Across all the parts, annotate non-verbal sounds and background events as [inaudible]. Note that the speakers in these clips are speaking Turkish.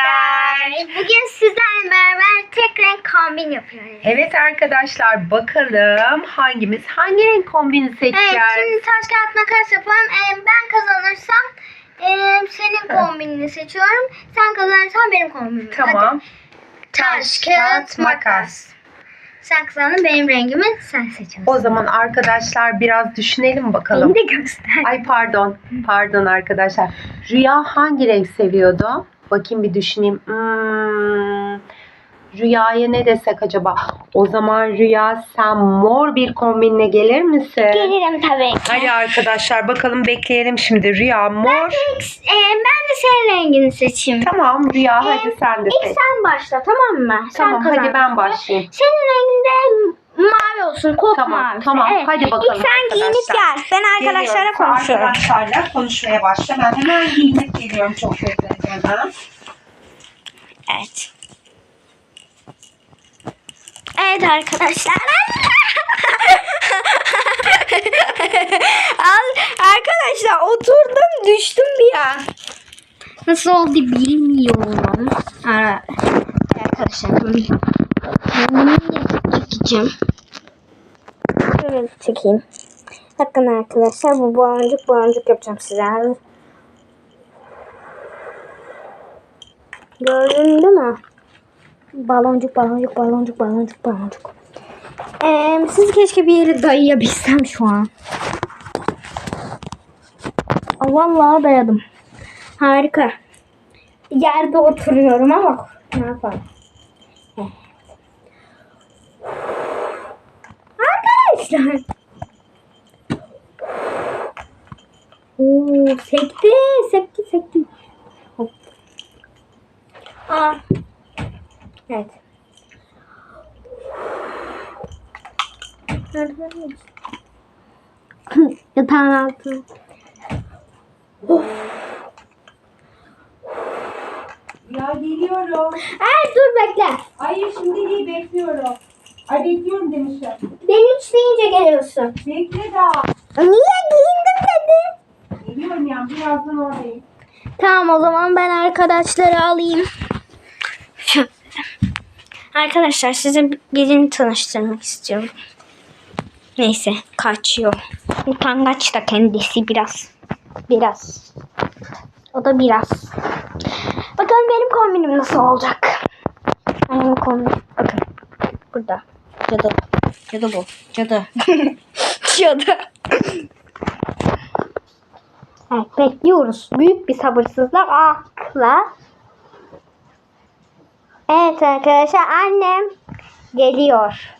arkadaşlar. Bugün sizlerle beraber tek renk kombin yapıyoruz. Evet arkadaşlar bakalım hangimiz hangi renk kombini seçeceğiz? Evet şimdi taş kağıt makas yapalım. Ee, ben kazanırsam e, senin kombinini seçiyorum. Sen kazanırsan benim kombinimi. tamam. Hadi. Taş, kağıt, makas. Sen kazandın benim rengimi sen seçiyorsun. O zaman arkadaşlar biraz düşünelim bakalım. Beni de göster. Ay pardon. Pardon arkadaşlar. Rüya hangi renk seviyordu? Bakayım bir düşüneyim. Hmm, Rüya'ya ne desek acaba? O zaman Rüya sen mor bir kombinle gelir misin? Gelirim tabii ki. Hadi arkadaşlar bakalım bekleyelim şimdi. Rüya mor. İlk, e, ben de senin rengini seçeyim. Tamam Rüya hadi sen de İlk seç. sen başla tamam mı? Tamam sen hadi ben başlayayım. Senin renginde mavi olsun. Kot Tamam, mavisi. tamam. Hadi bakalım İlk sen giyinip gel. Ben arkadaşlara Geliyorum. konuşuyorum. Arkadaşlarla konuşmaya başla. Ben hemen giyinip geliyorum çok beklemeden. Evet. Evet arkadaşlar. Al, arkadaşlar oturdum düştüm bir an. Nasıl oldu bilmiyorum. Ara, arkadaşlar. Ben çekeceğim. Şöyle çekeyim. Bakın arkadaşlar bu boncuk boncuk yapacağım size. Gördün değil mi? Baloncuk, baloncuk, baloncuk, baloncuk, baloncuk. Ee, siz keşke bir yere dayayabilsem şu an. Vallahi dayadım. Harika. Yerde oturuyorum ama ne yapalım. Evet. Arkadaşlar. Oo, sekti, sekti, sekti. Hop. Aa. Evet. [clears throat] Yatağın altı. Ya geliyorum. Ay dur bekle. Hayır şimdi değil bekliyorum. Ay bekliyorum demişim. Ben üç deyince geliyorsun. Bekle daha. Niye giyindim dedi. Geliyorum ya birazdan oradayım. Tamam o zaman ben arkadaşları alayım. Arkadaşlar size birini tanıştırmak istiyorum. Neyse kaçıyor. Utangaç da kendisi biraz. Biraz. O da biraz. Bakalım benim kombinim nasıl olacak. Benim kombinim. Bakın. Burada. Cadı. Cadı bu. Cadı. [laughs] Cadı. Evet bekliyoruz. Büyük bir sabırsızlıkla. Evet arkadaşlar annem geliyor.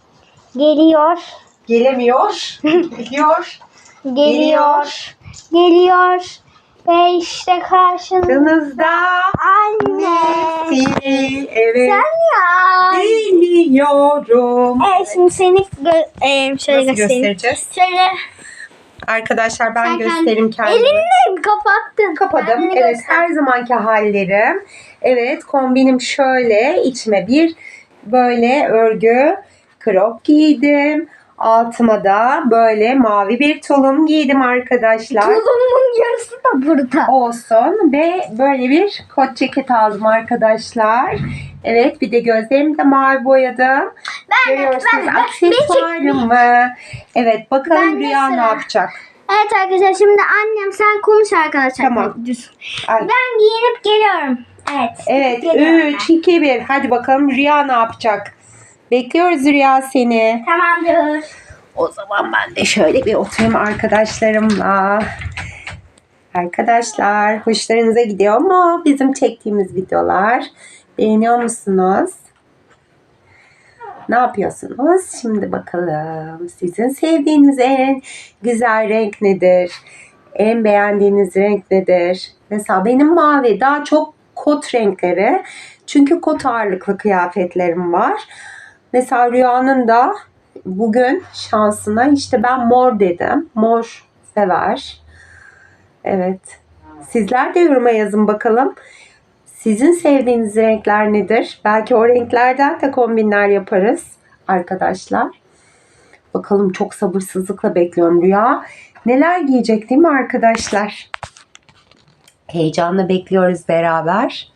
Geliyor. Gelemiyor. [laughs] Geliyor. Geliyor. Geliyor. Ve işte karşınızda. Annesi. Evet. Sen ya. Geliyorum. Evet şimdi seni gö- e, şöyle Nasıl göstereyim. göstereceğiz? Şöyle. Arkadaşlar ben sen göstereyim kendi- kendimi. Elinle kapattın. Kapadım. Kendini Evet göster. her zamanki hallerim. Evet kombinim şöyle. içime bir böyle örgü crop giydim. Altıma da böyle mavi bir tulum giydim arkadaşlar. Tulumun yarısı da burada. Olsun ve böyle bir kot ceket aldım arkadaşlar. Evet bir de gözlerimi de mavi boyadım. Ben Görüyorsunuz ben aksesuarımı. Evet bakalım Ben Rüya ne yapacak? Evet arkadaşlar şimdi annem sen konuş arkadaşlar. Tamam. Ay. Ben giyinip geliyorum. Evet. Evet Geliyorum 3, 2, 1. Hadi bakalım Rüya ne yapacak? Bekliyoruz Rüya seni. Tamamdır. O zaman ben de şöyle bir oturayım arkadaşlarımla. Arkadaşlar hoşlarınıza gidiyor mu bizim çektiğimiz videolar? Beğeniyor musunuz? Ne yapıyorsunuz? Şimdi bakalım. Sizin sevdiğiniz en güzel renk nedir? En beğendiğiniz renk nedir? Mesela benim mavi daha çok kot renkleri. Çünkü kot ağırlıklı kıyafetlerim var. Mesela Rüya'nın da bugün şansına işte ben mor dedim. Mor sever. Evet. Sizler de yoruma yazın bakalım. Sizin sevdiğiniz renkler nedir? Belki o renklerden de kombinler yaparız arkadaşlar. Bakalım çok sabırsızlıkla bekliyorum Rüya. Neler giyecek değil mi arkadaşlar? Heyecanla bekliyoruz beraber.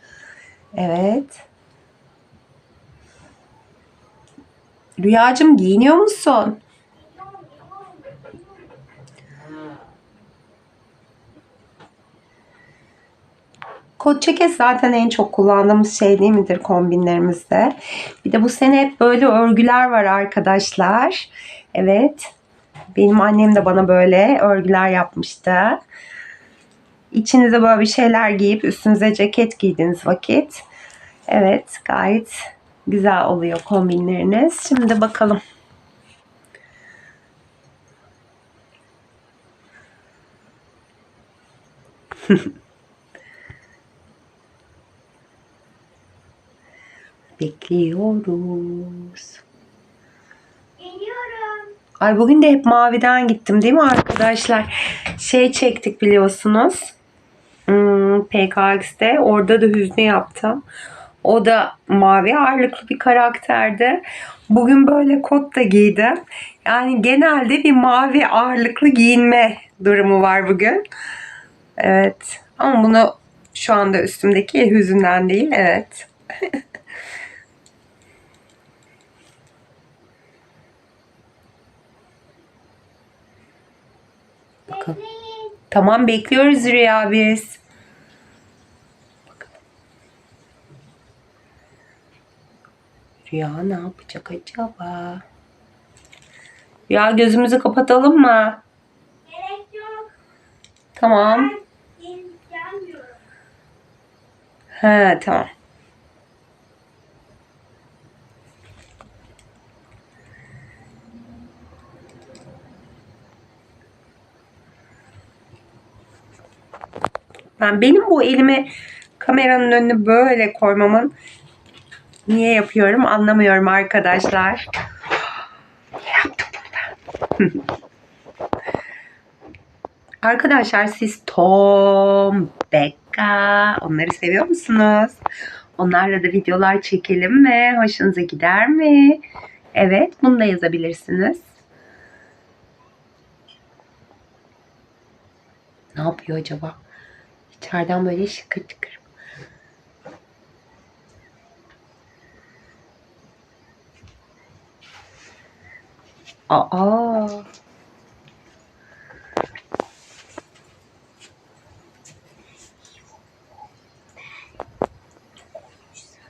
Evet. Rüyacığım giyiniyor musun? Kot ceket zaten en çok kullandığımız şey değil midir kombinlerimizde? Bir de bu sene hep böyle örgüler var arkadaşlar. Evet. Benim annem de bana böyle örgüler yapmıştı. İçinize böyle bir şeyler giyip üstünüze ceket giydiğiniz vakit evet gayet güzel oluyor kombinleriniz. Şimdi bakalım. [laughs] Bekliyoruz. Geliyorum. Ay bugün de hep maviden gittim değil mi arkadaşlar? Şey çektik biliyorsunuz. Hmm, PKX'de. Orada da hüznü yaptım. O da mavi ağırlıklı bir karakterdi. Bugün böyle kot da giydim. Yani genelde bir mavi ağırlıklı giyinme durumu var bugün. Evet. Ama bunu şu anda üstümdeki hüzünden değil. Evet. [laughs] Bakalım. Tamam bekliyoruz Rüya biz. Rüya ne yapacak acaba? Rüya gözümüzü kapatalım mı? Gerek yok. Tamam. Gelmiyorum. He tamam. Ben benim bu elimi kameranın önüne böyle koymamın niye yapıyorum anlamıyorum arkadaşlar. Niye yaptım bunu? [laughs] Arkadaşlar siz Tom, Becca onları seviyor musunuz? Onlarla da videolar çekelim mi? Hoşunuza gider mi? Evet bunu da yazabilirsiniz. Ne yapıyor acaba? İçeriden böyle şıkır şıkır. Aa.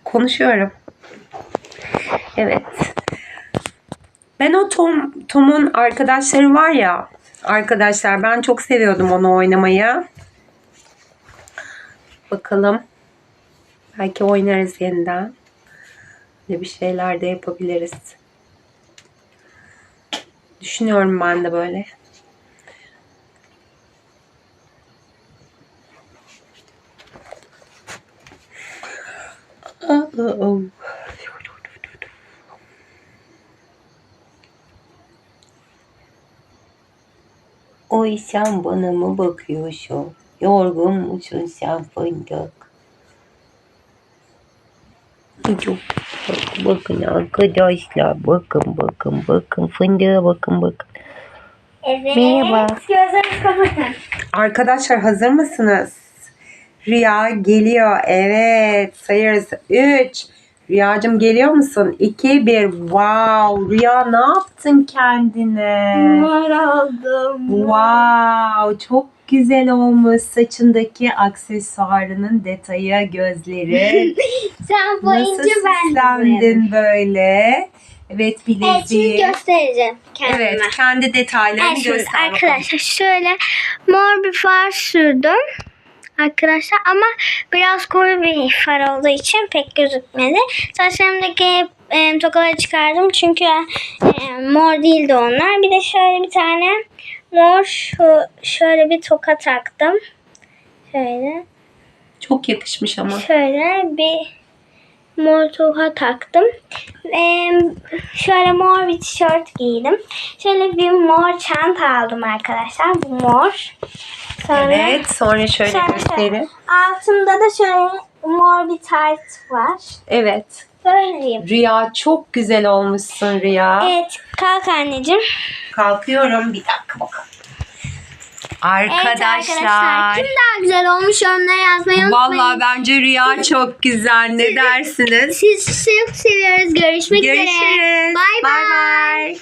Konuşuyorum. Evet. Ben o Tom Tom'un arkadaşları var ya arkadaşlar ben çok seviyordum onu oynamayı. Bakalım. Belki oynarız yeniden. Ne bir şeyler de yapabiliriz. Düşünüyorum ben de böyle. Uh-oh. Oy bana mı bakıyorsun? Yorgun musun sen fındık? Çok bak- bakın arkadaşlar bakın bakın bakın fındığa bakın bakın. Evet. Merhaba. Gözlerinizi kapatın. Arkadaşlar hazır mısınız? Rüya geliyor. Evet sayarız. 3. Rüyacığım geliyor musun? 2, 1. Wow. Rüya ne yaptın kendine? Mor oldum. Wow. Çok güzel olmuş. Saçındaki aksesuarının detayı, gözleri. [laughs] Sen Nasıl boyunca ben boyarım. süslendin böyle? Evet Evet şimdi bileziği. göstereceğim kendime. Evet kendi detaylarını Evet, göster bakalım. arkadaşlar şöyle mor bir far sürdüm. Arkadaşlar ama biraz koyu bir far olduğu için pek gözükmedi. Saçlarımdaki e, tokaları çıkardım çünkü e, mor değildi onlar. Bir de şöyle bir tane mor şu, şöyle bir toka taktım. Şöyle. Çok yakışmış ama. Şöyle bir mor toka taktım. Ee, şöyle mor bir tişört giydim. Şöyle bir mor çanta aldım arkadaşlar. Bu mor. Sonra, Evet sonra şöyle sonra göstereyim. Altında da şöyle mor bir tayt var. Evet. Böyleyim. Rüya çok güzel olmuşsun Rüya. Evet kalk anneciğim. Kalkıyorum bir dakika bakalım. Arkadaşlar. Evet arkadaşlar. Kim daha güzel olmuş yorumlara yazmayı unutmayın. Vallahi bence Rüya çok güzel. Ne dersiniz? Sizi çok seviyoruz. Görüşmek üzere. Görüşürüz. Bay Bay bay. bay.